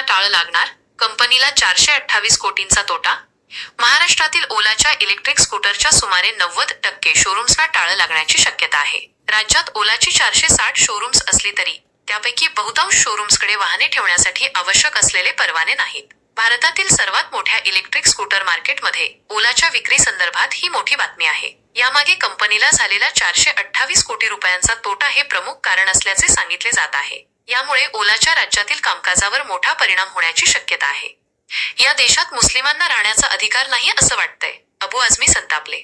टाळं लागणार? कंपनीला चारशे अठ्ठावीस कोटींचा तोटा? महाराष्ट्रातील ओलाच्या इलेक्ट्रिक स्कूटरच्या सुमारे नव्वद टक्के शोरूम्सना टाळं लागण्याची शक्यता आहे. राज्यात ओलाची चारशे साठ शोरूम्स असली तरी त्यापैकी बहुतांश शोरूम्सकडे वाहने ठेवण्यासाठी आवश्यक असलेले परवाने नाहीत. भारतातील सर्वात मोठ्या इलेक्ट्रिक स्कूटर मार्केटमध्ये ओलाच्या विक्री संदर्भात ही मोठी बातमी आहे. यामागे कंपनीला झालेला चारशे अठ्ठावीस कोटी रुपयांचा तोटा हे प्रमुख कारण असल्याचे सांगितले जात आहे. यामुळे ओलाच्या राज्यातील कामकाजावर मोठा परिणाम होण्याची शक्यता आहे. या देशात मुस्लिमांना राहण्याचा अधिकार नाही असं वाटतंय अबू आझमी संतापले.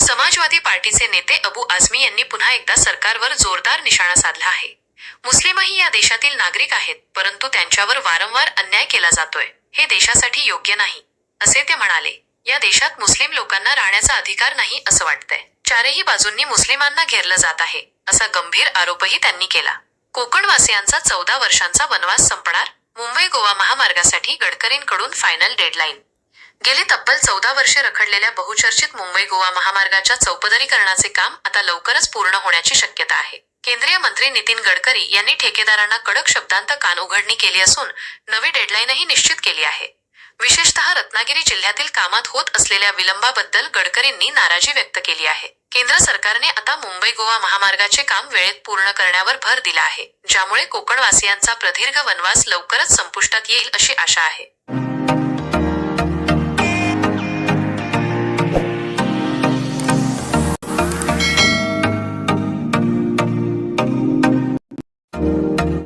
समाजवादी पार्टीचे नेते अबू आझमी यांनी पुन्हा एकदा सरकारवर जोरदार निशाणा साधला आहे. मुस्लिमही या देशातील नागरिक आहेत परंतु त्यांच्यावर वारंवार अन्याय केला जातोय हे देशासाठी योग्य नाही असे ते म्हणाले. या देशात मुस्लिम लोकांना राहण्याचा अधिकार नाही असं वाटतंय. चारही बाजूंनी मुस्लिमांना घेरलं जात आहे असा गंभीर आरोपही त्यांनी केला. कोकणवासियांचा चौदा वर्षांचा वनवास संपणार. मुंबई गोवा महामार्गासाठी गडकरींकडून फायनल डेडलाईन गेली तब्बल चौदा वर्षे रखडलेल्या बहुचर्चित मुंबई गोवा महामार्गाच्या चौपदरीकरणाचे काम आता लवकरच पूर्ण होण्याची शक्यता आहे. केंद्रीय मंत्री नितीन गडकरी यांनी ठेकेदारांना कडक शब्दांत कान उघडणी केली असून नवी डेडलाईनही निश्चित केली आहे. विशेषतः रत्नागिरी जिल्ह्यातील कामात होत असलेल्या विलंबाबद्दल गडकरींनी नाराजी व्यक्त केली आहे. केंद्र सरकारने आता मुंबई गोवा महामार्गाचे काम वेळेत पूर्ण करण्यावर भर दिला आहे ज्यामुळे कोकणवासियांचा प्रदीर्घ वनवास लवकरच संपुष्टात येईल अशी आशा आहे.